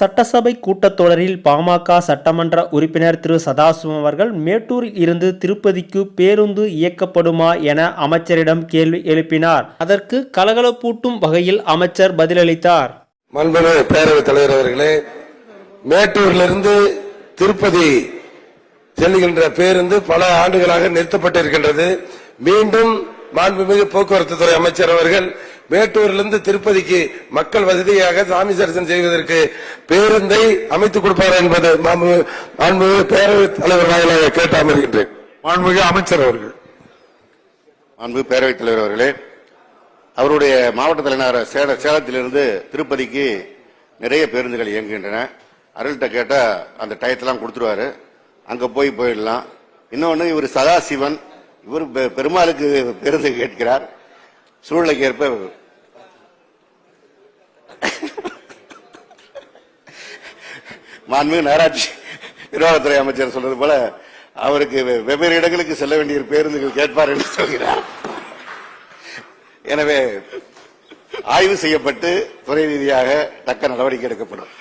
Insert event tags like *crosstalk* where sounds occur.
சட்டசபை கூட்டத்தொடரில் பாமக சட்டமன்ற உறுப்பினர் திரு சதாசிவம் அவர்கள் மேட்டூரில் இருந்து திருப்பதிக்கு பேருந்து இயக்கப்படுமா என அமைச்சரிடம் கேள்வி எழுப்பினார். அதற்கு கலகலப்பூட்டும் வகையில் அமைச்சர் பதிலளித்தார். பேரவைத் தலைவர் அவர்களே மேட்டூரிலிருந்து திருப்பதி செல்லுகின்ற பேருந்து பல ஆண்டுகளாக நிறுத்தப்பட்டிருக்கின்றது. மீண்டும் மாண்புமிகு போக்குவரத்து துறை அமைச்சர் அவர்கள் மேட்டூரிலிருந்து திருப்பதிக்கு மக்கள் வசதியாக சாமி தரிசனம் செய்வதற்கு பேருந்தை அமைத்துக் கொடுப்பார் என்பது மாண்புமிகு பேரவைத் தலைவர் வாயிலாக கேட்டு அமர்கின்றேன் மாண்புமிகு அமைச்சர் அவர்கள். அன்பு பேரவைத் தலைவர் அவர்களே அவருடைய மாவட்ட தலைநகர சேல சேலத்திலிருந்து திருப்பதிக்கு நிறைய பேருந்துகள் இயங்குகின்றன. அருள்கிட்ட கேட்டா அந்த டயத்தெல்லாம் கொடுத்துருவாரு. அங்க போய் போயிடலாம். இன்னொன்னு இவர் சதாசிவன். இவர் பெ- பெருமாளுக்கு பேருந்து கேட்கிறார். சூழ்நிலைக்கு ஏற்ப மாண்புமிகு நகராட்சி *laughs* நிர்வாகத்துறை அமைச்சர் சொல்றது போல அவருக்கு வெவ்வேறு இடங்களுக்கு செல்ல வேண்டிய பேருந்துகள் கேட்பார் என்று சொல்கிறார். எனவே ஆய்வு செய்யப்பட்டு துறை ரீதியாக தக்க நடவடிக்கை எடுக்கப்படும்.